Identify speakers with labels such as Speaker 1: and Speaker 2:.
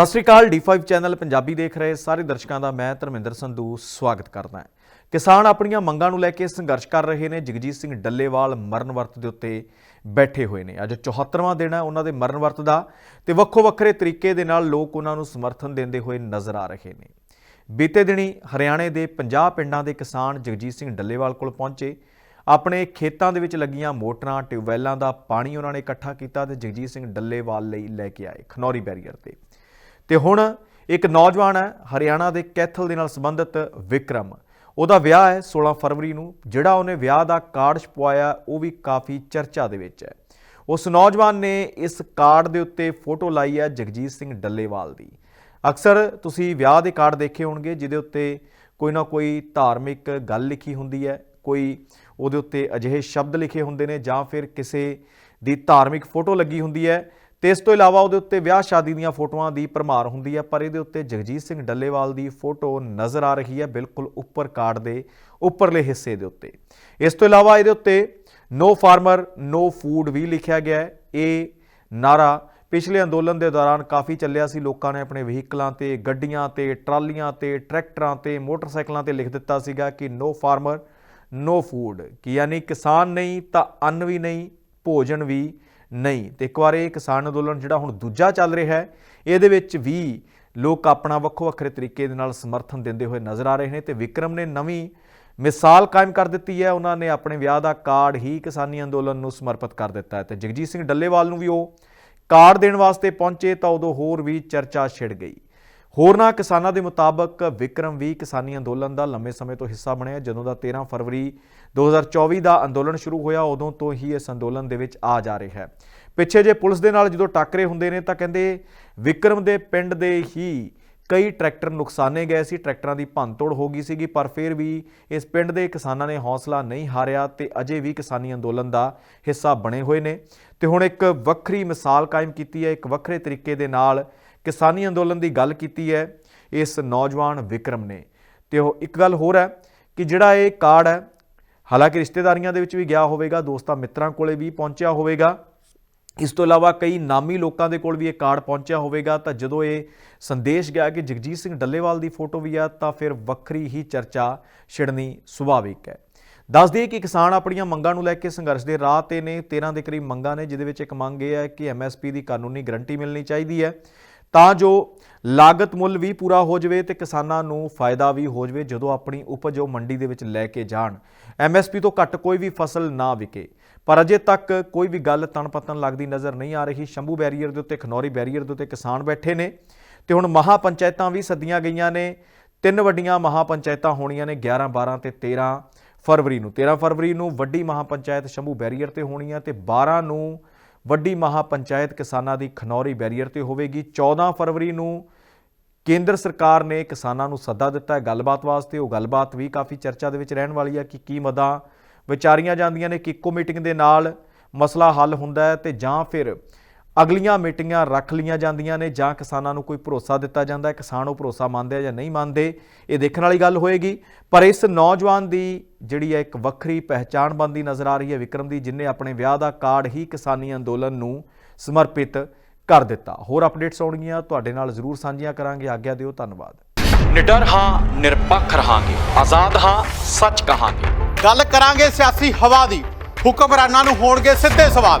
Speaker 1: ਸਤਿ ਸ੍ਰੀ ਅਕਾਲ D5 channel Punjabi ਦੇਖ ਰਹੇ ਸਾਰੇ ਦਰਸ਼ਕਾਂ ਦਾ ਮੈਂ ਧਰਮਿੰਦਰ ਸੰਧੂ ਸਵਾਗਤ ਕਰਦਾ ਹਾਂ। ਕਿਸਾਨ ਆਪਣੀਆਂ ਮੰਗਾਂ ਨੂੰ ਲੈ ਕੇ ਸੰਘਰਸ਼ ਕਰ ਰਹੇ ਨੇ। ਜਗਜੀਤ ਸਿੰਘ ਡੱਲੇਵਾਲ ਮਰਨ ਵਰਤ ਦੇ ਉੱਤੇ ਬੈਠੇ ਹੋਏ ਨੇ। ਅੱਜ 74ਵਾਂ ਦਿਨ ਹੈ ਉਹਨਾਂ ਦੇ ਮਰਨ ਵਰਤ ਦਾ ਤੇ ਵੱਖੋ ਵੱਖਰੇ ਤਰੀਕੇ ਦੇ ਨਾਲ ਲੋਕ ਉਹਨਾਂ ਨੂੰ ਸਮਰਥਨ ਦਿੰਦੇ ਹੋਏ ਨਜ਼ਰ ਆ ਰਹੇ ਨੇ। ਬੀਤੇ ਦਿਨੀ ਹਰਿਆਣੇ ਦੇ 50 ਪਿੰਡਾਂ ਦੇ ਕਿਸਾਨ ਜਗਜੀਤ ਸਿੰਘ ਡੱਲੇਵਾਲ ਕੋਲ ਪਹੁੰਚੇ। ਆਪਣੇ ਖੇਤਾਂ ਦੇ ਵਿੱਚ ਲੱਗੀਆਂ ਮੋਟਰਾਂ, ਟਿਊਬਵੈਲਾਂ ਦਾ ਪਾਣੀ ਉਹਨਾਂ ਨੇ ਇਕੱਠਾ ਕੀਤਾ ਤੇ ਜਗਜੀਤ ਸਿੰਘ ਡੱਲੇਵਾਲ ਲਈ ਲੈ ਕੇ ਆਏ ਖਨੌਰੀ ਬੈਰੀਅਰ ਤੇ। ਤੇ ਹੁਣ ਇੱਕ ਨੌਜਵਾਨ ਹੈ, ਹਰਿਆਣਾ ਦੇ ਕੈਥਲ ਦੇ ਨਾਲ ਸੰਬੰਧਿਤ ਵਿਕਰਮ। ਉਹਦਾ ਵਿਆਹ ਹੈ 16 ਫਰਵਰੀ ਨੂੰ, ਜਿਹੜਾ ਉਹਨੇ ਵਿਆਹ ਦਾ ਕਾਰਡ ਛਪਵਾਇਆ, ਉਹ ਵੀ ਕਾਫੀ ਚਰਚਾ ਦੇ ਵਿੱਚ ਹੈ। ਉਸ ਨੌਜਵਾਨ ਨੇ ਇਸ ਕਾਰਡ ਦੇ ਉੱਤੇ ਫੋਟੋ ਲਾਈ ਹੈ ਜਗਜੀਤ ਸਿੰਘ ਡੱਲੇਵਾਲ ਦੀ। ਅਕਸਰ ਤੁਸੀਂ ਵਿਆਹ ਦੇ ਕਾਰਡ ਦੇਖੇ ਹੋਣਗੇ, ਜਿਹਦੇ ਉੱਤੇ ਕੋਈ ਨਾ ਕੋਈ ਧਾਰਮਿਕ ਗੱਲ ਲਿਖੀ ਹੁੰਦੀ ਹੈ, ਕੋਈ ਉਹਦੇ ਉੱਤੇ ਅਜਿਹੇ ਸ਼ਬਦ ਲਿਖੇ ਹੁੰਦੇ ਨੇ ਜਾਂ ਫਿਰ ਕਿਸੇ ਦੀ ਧਾਰਮਿਕ ਫੋਟੋ ਲੱਗੀ ਹੁੰਦੀ ਹੈ। ਤੇ ਇਸ ਤੋਂ ਇਲਾਵਾ ਉਹਦੇ ਉੱਤੇ ਵਿਆਹ ਸ਼ਾਦੀ ਦੀਆਂ ਫੋਟੋਆਂ ਦੀ ਭਰਮਾਰ ਹੁੰਦੀ ਹੈ, ਪਰ ਇਹਦੇ ਉੱਤੇ ਜਗਜੀਤ ਸਿੰਘ ਡੱਲੇਵਾਲ ਦੀ ਫੋਟੋ ਨਜ਼ਰ ਆ ਰਹੀ ਹੈ ਬਿਲਕੁਲ ਉੱਪਰ ਕਾਰਡ ਦੇ ਉੱਪਰਲੇ ਹਿੱਸੇ ਦੇ ਉੱਤੇ। ਇਸ ਤੋਂ ਇਲਾਵਾ ਇਹਦੇ ਉੱਤੇ ਨੋ ਫਾਰਮਰ, ਨੋ ਫੂਡ ਵੀ ਲਿਖਿਆ ਗਿਆ ਹੈ। ਇਹ ਨਾਰਾ ਪਿਛਲੇ ਅੰਦੋਲਨ ਦੇ ਦੌਰਾਨ ਕਾਫੀ ਚੱਲਿਆ ਸੀ। ਲੋਕਾਂ ਨੇ ਆਪਣੇ ਵਹੀਕਲਾਂ ਤੇ ਗੱਡੀਆਂ ਤੇ ਟਰਾਲੀਆਂ ਤੇ ਟਰੈਕਟਰਾਂ ਤੇ ਮੋਟਰਸਾਈਕਲਾਂ ਤੇ ਲਿਖ ਦਿੱਤਾ ਸੀਗਾ ਕਿ ਨੋ ਫਾਰਮਰ, ਨੋ ਫੂਡ, ਕਿ ਯਾਨੀ ਕਿਸਾਨ ਨਹੀਂ ਤਾਂ ਅੰਨ ਵੀ ਨਹੀਂ, ਭੋਜਨ ਵੀ ਨਹੀਂ। ਤੇ ਇੱਕ ਵਾਰ ਇਹ ਕਿਸਾਨ ਅੰਦੋਲਨ ਜਿਹੜਾ ਹੁਣ ਦੂਜਾ ਚੱਲ ਰਿਹਾ ਹੈ, ਇਹਦੇ ਵਿੱਚ ਵੀ ਲੋਕ ਆਪਣਾ ਵੱਖੋ ਵੱਖਰੇ ਤਰੀਕੇ ਦੇ ਨਾਲ ਸਮਰਥਨ ਦਿੰਦੇ ਹੋਏ ਨਜ਼ਰ ਆ ਰਹੇ ਨੇ ਤੇ ਵਿਕਰਮ ਨੇ ਨਵੀਂ ਮਿਸਾਲ ਕਾਇਮ ਕਰ ਦਿੱਤੀ ਹੈ। ਉਹਨਾਂ ਨੇ ਆਪਣੇ ਵਿਆਹ ਦਾ ਕਾਰਡ ਹੀ ਕਿਸਾਨੀ ਅੰਦੋਲਨ ਨੂੰ ਸਮਰਪਿਤ ਕਰ ਦਿੱਤਾ ਹੈ। ਤੇ ਜਗਜੀਤ ਸਿੰਘ ਡੱਲੇਵਾਲ ਨੂੰ ਵੀ ਉਹ ਕਾਰਡ ਦੇਣ ਵਾਸਤੇ ਪਹੁੰਚੇ ਤਾਂ ਉਦੋਂ ਹੋਰ ਵੀ ਚਰਚਾ ਛਿੜ ਗਈ। ਹੋਰਨਾਂ ਕਿਸਾਨਾਂ ਦੇ ਮੁਤਾਬਕ ਵਿਕਰਮ ਵੀ ਕਿਸਾਨੀ ਅੰਦੋਲਨ ਦਾ ਲੰਮੇ ਸਮੇਂ ਤੋਂ ਹਿੱਸਾ ਬਣਿਆ ਜਦੋਂ ਦਾ 13 ਫਰਵਰੀ 2024 ਦਾ ਅੰਦੋਲਨ ਸ਼ੁਰੂ ਹੋਇਆ, ਉਦੋਂ ਤੋਂ ਹੀ ਇਸ ਅੰਦੋਲਨ ਦੇ ਵਿੱਚ ਆ ਜਾ ਰਿਹਾ ਹੈ। ਪਿੱਛੇ ਜੇ ਪੁਲਿਸ ਦੇ ਨਾਲ ਜਦੋਂ ਟਾਕਰੇ ਹੁੰਦੇ ਨੇ, ਤਾਂ ਕਹਿੰਦੇ ਵਿਕਰਮ ਦੇ ਪਿੰਡ ਦੇ ਹੀ ਕਈ ਟਰੈਕਟਰ ਨੁਕਸਾਨੇ ਗਏ ਸੀ, ਟਰੈਕਟਰਾਂ ਦੀ ਭੰਨਤੋੜ ਹੋ ਗਈ ਸੀਗੀ, ਪਰ ਫਿਰ ਵੀ ਇਸ ਪਿੰਡ ਦੇ ਕਿਸਾਨਾਂ ਨੇ ਹੌਸਲਾ ਨਹੀਂ ਹਾਰਿਆ ਤੇ ਅਜੇ ਵੀ ਕਿਸਾਨੀ ਅੰਦੋਲਨ ਦਾ ਹਿੱਸਾ ਬਣੇ ਹੋਏ ਨੇ। ਤੇ ਹੁਣ ਇੱਕ ਵੱਖਰੀ ਮਿਸਾਲ ਕਾਇਮ ਕੀਤੀ ਹੈ। ਇੱਕ ਵੱਖਰੇ ਤਰੀਕੇ ਦੇ ਨਾਲ ਕਿਸਾਨੀ ਅੰਦੋਲਨ ਦੀ ਗੱਲ ਕੀਤੀ ਹੈ, ਇਸ ਨੌਜਵਾਨ ਵਿਕਰਮ ਨੇ। ਤੇ ਉਹ ਇੱਕ ਗੱਲ ਹੋਰ ਹੈ ਕਿ ਜਿਹੜਾ ਇਹ ਕਾਰਡ ਹੈ, ਹਾਲਾਂਕਿ ਰਿਸ਼ਤੇਦਾਰੀਆਂ ਦੇ ਵਿੱਚ ਵੀ ਗਿਆ ਹੋਵੇਗਾ, ਦੋਸਤਾਂ ਮਿੱਤਰਾਂ ਕੋਲੇ ਵੀ ਪਹੁੰਚਿਆ ਹੋਵੇਗਾ। ਇਸ ਤੋਂ ਇਲਾਵਾ ਕਈ ਨਾਮੀ ਲੋਕਾਂ ਦੇ ਕੋਲ ਵੀ ਇਹ ਕਾਰਡ ਪਹੁੰਚਿਆ ਹੋਵੇਗਾ। ਤਾਂ ਜਦੋਂ ਇਹ ਸੰਦੇਸ਼ ਗਿਆ ਕਿ ਜਗਜੀਤ ਸਿੰਘ ਡੱਲੇਵਾਲ ਦੀ ਫੋਟੋ ਵੀ ਆ, ਤਾਂ ਫਿਰ ਵੱਖਰੀ ਹੀ ਚਰਚਾ ਛਿੜਨੀ ਸੁਭਾਵਿਕ ਹੈ। ਦੱਸ ਦਈਏ ਕਿ ਕਿਸਾਨ ਆਪਣੀਆਂ ਮੰਗਾਂ ਨੂੰ ਲੈ ਕੇ ਸੰਘਰਸ਼ ਦੇ ਰਾਹ ਤੇ ਨੇ। 13 ਦੇ ਕਰੀਬ ਮੰਗਾਂ ਨੇ, ਜਿਹਦੇ ਵਿੱਚ ਇੱਕ ਮੰਗ ਇਹ ਹੈ ਕਿ ਐਮਐਸਪੀ ਦੀ ਕਾਨੂੰਨੀ ਗਰੰਟੀ ਮਿਲਣੀ ਚਾਹੀਦੀ ਹੈ। ਤਾਂ ਜੋ ਲਾਗਤ ਮੁੱਲ ਵੀ ਪੂਰਾ ਹੋ ਜਾਵੇ ਤੇ ਕਿਸਾਨਾਂ ਨੂੰ ਫਾਇਦਾ ਵੀ ਹੋ ਜਾਵੇ ਜਦੋਂ ਆਪਣੀ ਉਪਜ ਉਹ ਮੰਡੀ ਦੇ ਵਿੱਚ ਲੈ ਕੇ ਜਾਣ। ਐਮਐਸਪੀ ਤੋਂ ਘੱਟ ਕੋਈ ਵੀ ਫਸਲ ਨਾ ਵਿਕੇ। ਪਰ ਅਜੇ ਤੱਕ ਕੋਈ ਵੀ ਗੱਲ ਤਣ ਪਤਨ ਲੱਗਦੀ ਨਜ਼ਰ ਨਹੀਂ ਆ ਰਹੀ। ਸ਼ੰਭੂ ਬੈਰੀਅਰ ਦੇ ਉੱਤੇ, ਖਨੌਰੀ ਬੈਰੀਅਰ ਦੇ ਉੱਤੇ ਕਿਸਾਨ ਬੈਠੇ ਨੇ ਤੇ ਹੁਣ ਮਹਾ ਪੰਚਾਇਤਾਂ ਵੀ ਸੱਦੀਆਂ ਗਈਆਂ ਨੇ। ਤਿੰਨ ਵੱਡੀਆਂ ਮਹਾ ਪੰਚਾਇਤਾਂ ਹੋਣੀਆਂ ਨੇ 11 12 ਤੇ 13 ਫਰਵਰੀ ਨੂੰ। 13 ਫਰਵਰੀ ਨੂੰ ਵੱਡੀ ਮਹਾ ਪੰਚਾਇਤ ਸ਼ੰਭੂ ਬੈਰੀਅਰ ਤੇ ਹੋਣੀ ਹੈ ਤੇ 12 ਨੂੰ ਵੱਡੀ ਮਹਾ ਪੰਚਾਇਤ ਕਿਸਾਨਾਂ ਦੀ ਖਨੌਰੀ ਬੈਰੀਅਰ ਤੇ ਹੋਵੇਗੀ। 14 ਫਰਵਰੀ ਨੂੰ ਕੇਂਦਰ ਸਰਕਾਰ ਨੇ ਕਿਸਾਨਾਂ ਨੂੰ ਸੱਦਾ ਦਿੱਤਾ ਹੈ ਗੱਲਬਾਤ ਵਾਸਤੇ। ਉਹ ਗੱਲਬਾਤ ਵੀ ਕਾਫੀ ਚਰਚਾ ਦੇ ਵਿੱਚ ਰਹਿਣ ਵਾਲੀ ਹੈ ਕਿ ਕੀ ਮਦਾਂ ਵਿਚਾਰੀਆਂ ਜਾਂਦੀਆਂ ਨੇ ਕਿ ਇੱਕੋ ਮੀਟਿੰਗ ਦੇ ਨਾਲ ਮਸਲਾ ਹੱਲ ਹੁੰਦਾ ਹੈ ਤੇ ਜਾਂ ਫਿਰ ਅਗਲੀਆਂ ਮੀਟਿੰਗਾਂ ਰੱਖ ਲੀਆਂ ਜਾਂਦੀਆਂ ਨੇ ਜਾਂ ਕਿਸਾਨਾਂ ਨੂੰ ਕੋਈ ਭਰੋਸਾ ਦਿੱਤਾ ਜਾਂਦਾ ਹੈ? ਕਿਸਾਨ ਉਹ ਭਰੋਸਾ ਮੰਨਦੇ ਆ ਜਾਂ ਨਹੀਂ ਮੰਨਦੇ? ਇਹ ਦੇਖਣ ਵਾਲੀ ਗੱਲ ਹੋਏਗੀ। ਪਰ ਇਸ ਨੌਜਵਾਨ ਦੀ ਜਿਹੜੀ ਹੈ ਇੱਕ ਵੱਖਰੀ ਪਹਿਚਾਣ ਬੰਦੀ ਨਜ਼ਰ ਆ ਰਹੀ ਹੈ। ਵਿਕਰਮ ਦੀ ਜਿਨੇ ਆਪਣੇ ਵਿਆਹ ਦਾ ਕਾਰਡ ਹੀ ਕਿਸਾਨੀ ਅੰਦੋਲਨ ਨੂੰ ਸਮਰਪਿਤ ਕਰ ਦਿੱਤਾ। ਹੋਰ ਅਪਡੇਟਸ ਆਉਣਗੀਆਂ। ਤੁਹਾਡੇ ਨਾਲ ਜ਼ਰੂਰ ਸਾਂਝੀਆਂ ਕਰਾਂਗੇ। ਆਗਿਆ ਦਿਓ। ਧੰਨਵਾਦ।
Speaker 2: ਨਿਡਰ ਹਾਂ ਨਿਰਪੱਖ ਰਹਾਂਗੇ। ਆਜ਼ਾਦ ਹਾਂ ਸੱਚ ਕਹਾਂਗੇ।
Speaker 3: ਗੱਲ ਕਰਾਂਗੇ ਸਿਆਸੀ ਹਵਾ ਦੀ। ਹੁਕਮਰਾਨਾਂ ਨੂੰ ਹੋਣਗੇ ਸਿੱਧੇ ਸਵਾਲ।